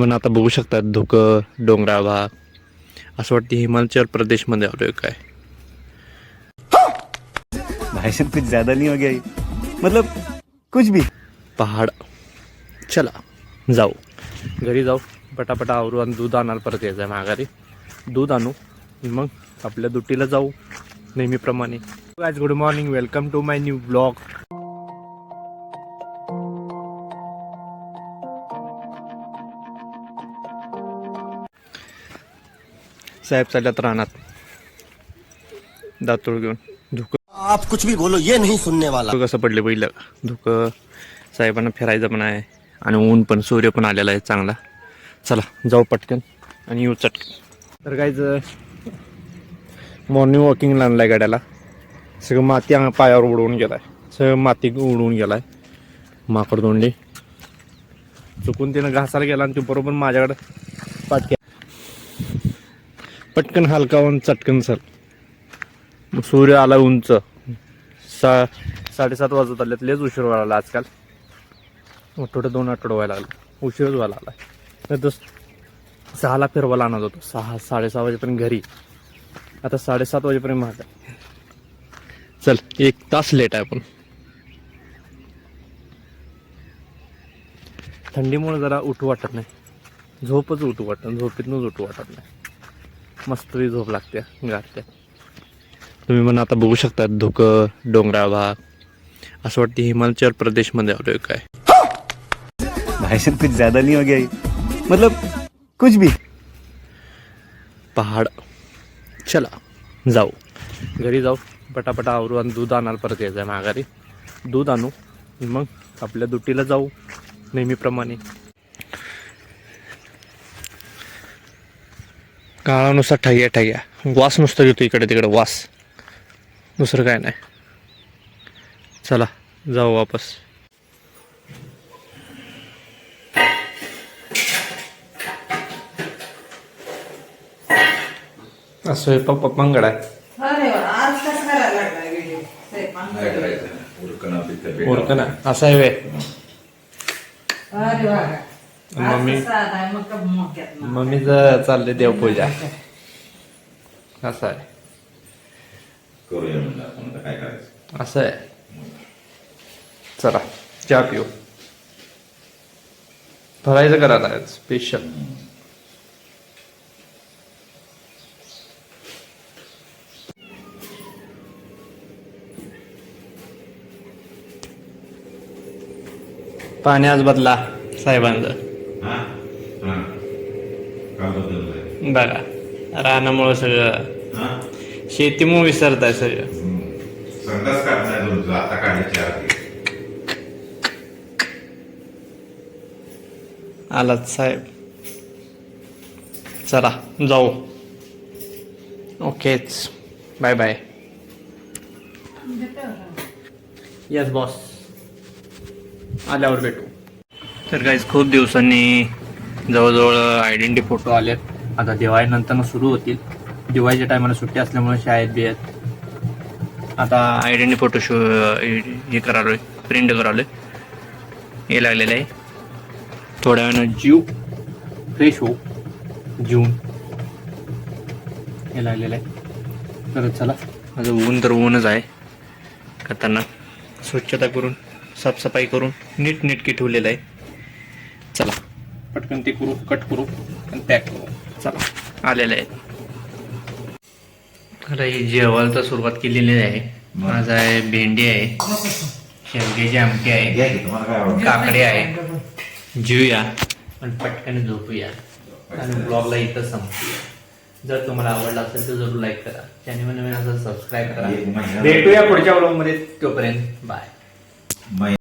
पण आता बघू शकतात धुकं डोंगराळ भाग. असं वाटतं हिमाचल प्रदेशमध्ये आलोय काय? भाई साहब कुछ ज्यादा नहीं हो गया ये? मतलब कुछ भी. पहाड. चला जाऊ. घरी जाऊ. पटापटा आवरू आणि दूध आणायला परत यायचं आहे माघारी. दूध आणू. मग आपल्या दुटीला जाऊ. नेहमीप्रमाणे. आज good morning welcome to my new blog साहेब चालल्यात रानात दातूळ घेऊन. धुकं. आप कुछ भी बोलो ये नहीं सुनने वाला। धुकं कसं पडले पहिलं? धुकं साहेबांना फिरायचं पण आहे आणि ऊन पण सूर्य पण आलेला आहे चांगला. चला जाऊ पटकन आणि येऊ चटकन. तर काहीच मॉर्निंग वॉकिंगला आणलाय गाड्याला. सगळं माती पायावर उडवून गेलाय. सगळं माती उडवून गेलाय. माकड दोंडी चुकून तिनं घासाला गेला आणि ती बरोबर माझ्याकडे पाटक्या पटकन हलकावून चटकन सर. मग सूर्य आला उंच. सा साडेसात वाजत आल्यात लेच उशीर व्हायला लागला आजकाल. आठवडे दोन आठवडे व्हायला लागले. उशीरच व्हायला लागला. नाही तर सहाला फिरवायला आणत होतो. सहा साडेसहा वाजेपर्यंत घरी. आता साडेसात वाजेपर्यंत माझा चल एक तास लेट आहे आपण थंडीमुळे जरा उठू वाटत नाही. झोपच उठू वाटत झोपेतनंच उठू वाटत नाही. मस्त झोप लागते गारते तुम्ही पण आता बघू शकता धुकं डोंगराळ भाग. असं वाटतं हिमाचल प्रदेशमध्ये आलोय काय. भाई साहब कुछ ज्यादा नहीं हो गया ये? मतलब कुछ भी. पहाड. चला जाऊ. घरी जाऊ पटापटा आवरू आणि दूध आणायला परत यायचं आहे माघारी. दूध आणू मग आपल्या दुटीला जाऊ नेहमीप्रमाणे. काळानुसार ठग्या ठग्या. वास नुसतं घेतो इकडे तिकडे वास. दुसरं काय नाही. चला जाऊ वापस. स्वयंपाक पप्पांकडे आहे. अरे वा, आज कसं करायला लागला व्हिडिओ स्वयंपाक? उरकं ना असं आहे वे अरे वा. आज मम्मी-? मम्मीचं चाललंय देवपूजा. असं आहे. असं आहे. चला चहा पिऊ. भरायचं करायला स्पेशल पाणी आज बदला साहेबांचं. बघा रानामुळं सगळं. हा? शेतीमुळे विसरत आहे सगळं. संडास काढणार तुमचं आता काढायची आधी आलात साहेब. चला जाऊ. ओकेच. Bye bye. येस बॉस आल्यावर भेटू. तर काहीच खूप दिवसांनी जवळजवळ आयडेंटी फोटो आलेत. आता दिवाळीनंतर सुरू होतील. दिवाळीच्या टायमाला सुट्टी असल्यामुळे शाळेत बी आहेत. आता आयडेंटी फोटो शो हे करालोय प्रिंट करालोय. हे लागलेलं आहे. थोड्या वेळानं जीव फ्रेश हो जीवन. हे लागलेलं आहे. तर चला माझं ऊन तर ऊनच आहे. खतरनाक स्वच्छता करून साफसफाई करून नीटनेटकी ठेवलेलं आहे. पटकन ते करू कट करू आणि पॅक करू. चला. आलेलं आहे आता ही जेवायला तर सुरुवात केलेली आहे. माझा आहे भेंडी आहे शेवग्याची आमटी आहे घ्या की तुम्हाला काय आवडतं? काकडे आहे. जीवया. आणि पटकन झोपूया. आणि ब्लॉगला इथं संपूया. जर तुम्हाला आवडला असेल तर जरूर लाईक करा. चॅनल नवीन असेल सबस्क्राईब करा. भेटूया पुढच्या ब्लॉगमध्ये तोपर्यंत बाय